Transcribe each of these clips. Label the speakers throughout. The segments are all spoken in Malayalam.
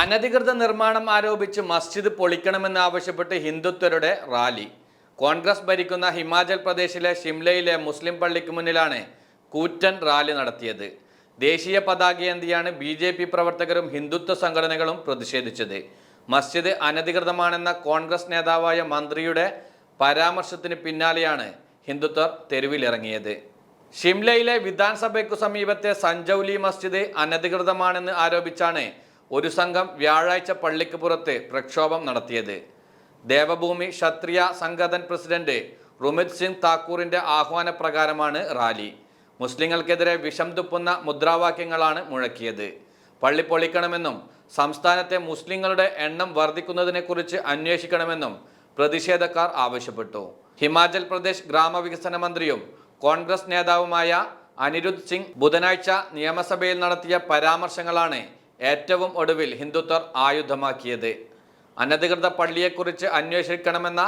Speaker 1: അനധികൃത നിർമ്മാണം ആരോപിച്ച് മസ്ജിദ് പൊളിക്കണമെന്നാവശ്യപ്പെട്ട് ഹിന്ദുത്വരുടെ റാലി. കോൺഗ്രസ് ഭരിക്കുന്ന ഹിമാചൽ പ്രദേശിലെ ഷിംലയിലെ മുസ്ലിം പള്ളിക്ക് മുന്നിലാണ് കൂറ്റൻ റാലി നടത്തിയത്. ദേശീയ പതാകയേന്തിയാണ് ബി ജെ പി പ്രവർത്തകരും ഹിന്ദുത്വ സംഘടനകളും പ്രതിഷേധിച്ചത്. മസ്ജിദ് അനധികൃതമാണെന്ന കോൺഗ്രസ് നേതാവായ മന്ത്രിയുടെ പരാമർശത്തിന് പിന്നാലെയാണ് ഹിന്ദുത്വർ തെരുവിലിറങ്ങിയത്. ഷിംലയിലെ വിധാൻസഭയ്ക്കു സമീപത്തെ സഞ്ജൌലി മസ്ജിദ് അനധികൃതമാണെന്ന് ആരോപിച്ചാണ് ഒരു സംഘം വ്യാഴാഴ്ച പള്ളിക്ക് പുറത്ത് പ്രക്ഷോഭം നടത്തിയത്. ദേവഭൂമി ക്ഷത്രിയ സംഘതൻ പ്രസിഡന്റ് റുമിത് സിംഗ് താക്കൂറിന്റെ ആഹ്വാനപ്രകാരമാണ് റാലി. മുസ്ലിങ്ങൾക്കെതിരെ വിഷം തുപ്പുന്ന മുദ്രാവാക്യങ്ങളാണ് മുഴക്കിയത്. പള്ളി പൊളിക്കണമെന്നും സംസ്ഥാനത്തെ മുസ്ലിങ്ങളുടെ എണ്ണം വർദ്ധിക്കുന്നതിനെക്കുറിച്ച് അന്വേഷിക്കണമെന്നും പ്രതിഷേധക്കാർ ആവശ്യപ്പെട്ടു. ഹിമാചൽ പ്രദേശ് ഗ്രാമവികസന മന്ത്രിയും കോൺഗ്രസ് നേതാവുമായ അനിരുദ്ധ് സിംഗ് ബുധനാഴ്ച നിയമസഭയിൽ നടത്തിയ പരാമർശങ്ങളാണ് ഏറ്റവും ഒടുവിൽ ഹിന്ദുത്വർ ആയുധമാക്കിയത്. അനധികൃത പള്ളിയെക്കുറിച്ച് അന്വേഷിക്കണമെന്ന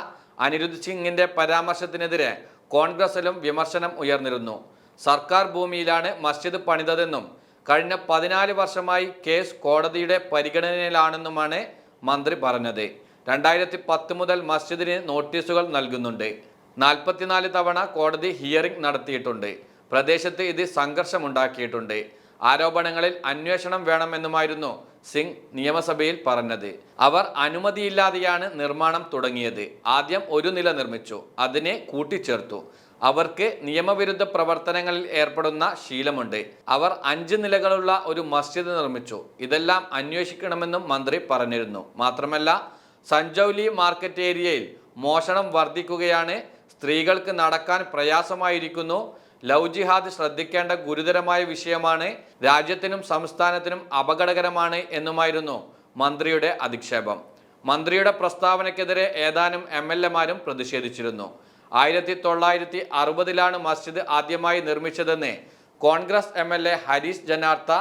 Speaker 1: അനിരുദ്ധ് സിംഗിന്റെ പരാമർശത്തിനെതിരെ കോൺഗ്രസിലും വിമർശനം ഉയർന്നിരുന്നു. സർക്കാർ ഭൂമിയിലാണ് മസ്ജിദ് പണിതതെന്നും കഴിഞ്ഞ പതിനാല് വർഷമായി കേസ് കോടതിയുടെ പരിഗണനയിലാണെന്നുമാണ് മന്ത്രി പറഞ്ഞത്. രണ്ടായിരത്തി പത്ത് മുതൽ മസ്ജിദിന് നോട്ടീസുകൾ നൽകുന്നുണ്ട്. നാൽപ്പത്തിനാല് തവണ കോടതി ഹിയറിംഗ് നടത്തിയിട്ടുണ്ട്. പ്രദേശത്ത് ഇത് സംഘർഷമുണ്ടാക്കിയിട്ടുണ്ട്. ആരോപണങ്ങളിൽ അന്വേഷണം വേണമെന്നുമായിരുന്നു സിംഗ് നിയമസഭയിൽ പറഞ്ഞത്. അവർ അനുമതിയില്ലാതെയാണ് നിർമ്മാണം തുടങ്ങിയത്. ആദ്യം ഒരു നില നിർമ്മിച്ചു അതിനെ കൂട്ടിച്ചേർത്തു. അവർക്ക് നിയമവിരുദ്ധ പ്രവർത്തനങ്ങളിൽ ഏർപ്പെടുന്ന ശീലമുണ്ട്. അവർ അഞ്ച് നിലകളുള്ള ഒരു മസ്ജിദ് നിർമ്മിച്ചു. ഇതെല്ലാം അന്വേഷിക്കണമെന്നും മന്ത്രി പറഞ്ഞിരുന്നു. മാത്രമല്ല സഞ്ജൌലി മാർക്കറ്റ് ഏരിയയിൽ മോഷണം വർദ്ധിക്കുകയാണ്. സ്ത്രീകൾക്ക് നടക്കാൻ പ്രയാസമായിരിക്കുന്നു. ലവ് ജിഹാദ് ശ്രദ്ധിക്കേണ്ട ഗുരുതരമായ വിഷയമാണ് രാജ്യത്തിനും സംസ്ഥാനത്തിനും അപകടകരമാണ് എന്നുമായിരുന്നു മന്ത്രിയുടെ അധിക്ഷേപം. മന്ത്രിയുടെ പ്രസ്താവനയ്ക്കെതിരെ ഏതാനും എം എൽ എമാരും പ്രതിഷേധിച്ചിരുന്നു. ആയിരത്തി തൊള്ളായിരത്തി അറുപതിലാണ് മസ്ജിദ് ആദ്യമായി നിർമ്മിച്ചതെന്ന് Congress M L A Harish ജനാർത്ത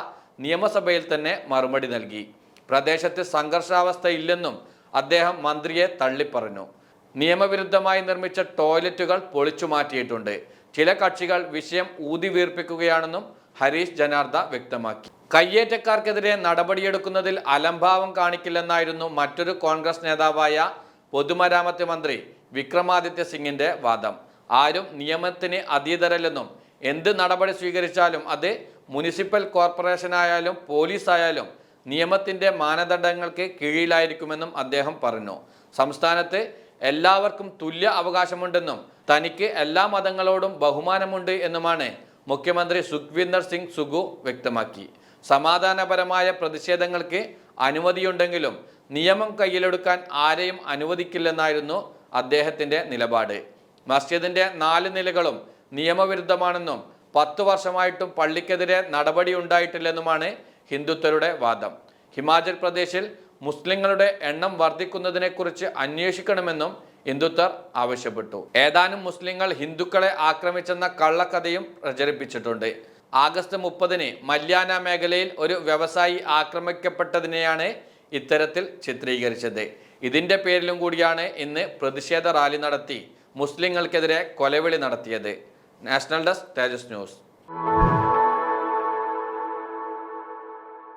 Speaker 1: നിയമസഭയിൽ തന്നെ മറുപടി നൽകി. പ്രദേശത്ത് സംഘർഷാവസ്ഥയില്ലെന്നും അദ്ദേഹം മന്ത്രിയെ തള്ളിപ്പറഞ്ഞു. നിയമവിരുദ്ധമായി നിർമ്മിച്ച ടോയ്ലറ്റുകൾ പൊളിച്ചു മാറ്റിയിട്ടുണ്ട് ചില കക്ഷികൾ വിഷയം ഊതിവീർപ്പിക്കുകയാണെന്നും ഹരീഷ് ജനാർദ്ദ വ്യക്തമാക്കി. കയ്യേറ്റക്കാർക്കെതിരെ നടപടിയെടുക്കുന്നതിൽ അലംഭാവം കാണിക്കില്ലെന്നായിരുന്നു മറ്റൊരു കോൺഗ്രസ് നേതാവായ പൊതുമരാമത്ത് മന്ത്രി വിക്രമാദിത്യ സിംഗിന്റെ വാദം. ആരും നിയമത്തിന് അതീതരല്ലെന്നും എന്ത് നടപടി സ്വീകരിച്ചാലും അത് മുനിസിപ്പൽ കോർപ്പറേഷനായാലും പോലീസായാലും നിയമത്തിന്റെ മാനദണ്ഡങ്ങൾക്ക് കീഴിലായിരിക്കുമെന്നും അദ്ദേഹം പറഞ്ഞു. സംസ്ഥാനത്ത് എല്ലാവർക്കും തുല്യ അവകാശമുണ്ടെന്നും തനിക്ക് എല്ലാ മതങ്ങളോടും ബഹുമാനമുണ്ട് എന്നുമാണ് മുഖ്യമന്ത്രി സുഖ്വിന്ദർ സിംഗ് സുഗു വ്യക്തമാക്കി. സമാധാനപരമായ പ്രതിഷേധങ്ങൾക്ക് അനുമതിയുണ്ടെങ്കിലും നിയമം കയ്യിലെടുക്കാൻ ആരെയും അനുവദിക്കില്ലെന്നായിരുന്നു അദ്ദേഹത്തിന്റെ നിലപാട്. മസ്ജിദിന്റെ നാല് നിലകളും നിയമവിരുദ്ധമാണെന്നും പത്ത് വർഷമായിട്ടും പള്ളിക്കെതിരെ നടപടി ഉണ്ടായിട്ടില്ലെന്നുമാണ് ഹിന്ദുത്വരുടെ വാദം. ഹിമാചൽ പ്രദേശിൽ മുസ്ലിങ്ങളുടെ എണ്ണം വർദ്ധിക്കുന്നതിനെക്കുറിച്ച് അന്വേഷിക്കണമെന്നും ഹിന്ദുത്വർ ആവശ്യപ്പെട്ടു. ഏതാനും മുസ്ലിങ്ങൾ ഹിന്ദുക്കളെ ആക്രമിച്ചെന്ന കള്ളക്കഥയും പ്രചരിപ്പിച്ചിട്ടുണ്ട്. ആഗസ്റ്റ് മുപ്പതിന് മല്യാന മേഖലയിൽ ഒരു വ്യവസായി ആക്രമിക്കപ്പെട്ടതിനെയാണ് ഇത്തരത്തിൽ ചിത്രീകരിച്ചത്. ഇതിന്റെ പേരിലും കൂടിയാണ് ഇന്ന് പ്രതിഷേധ റാലി നടത്തി മുസ്ലിങ്ങൾക്കെതിരെ കൊലവിളി നടത്തിയത്. National desk Tejas news.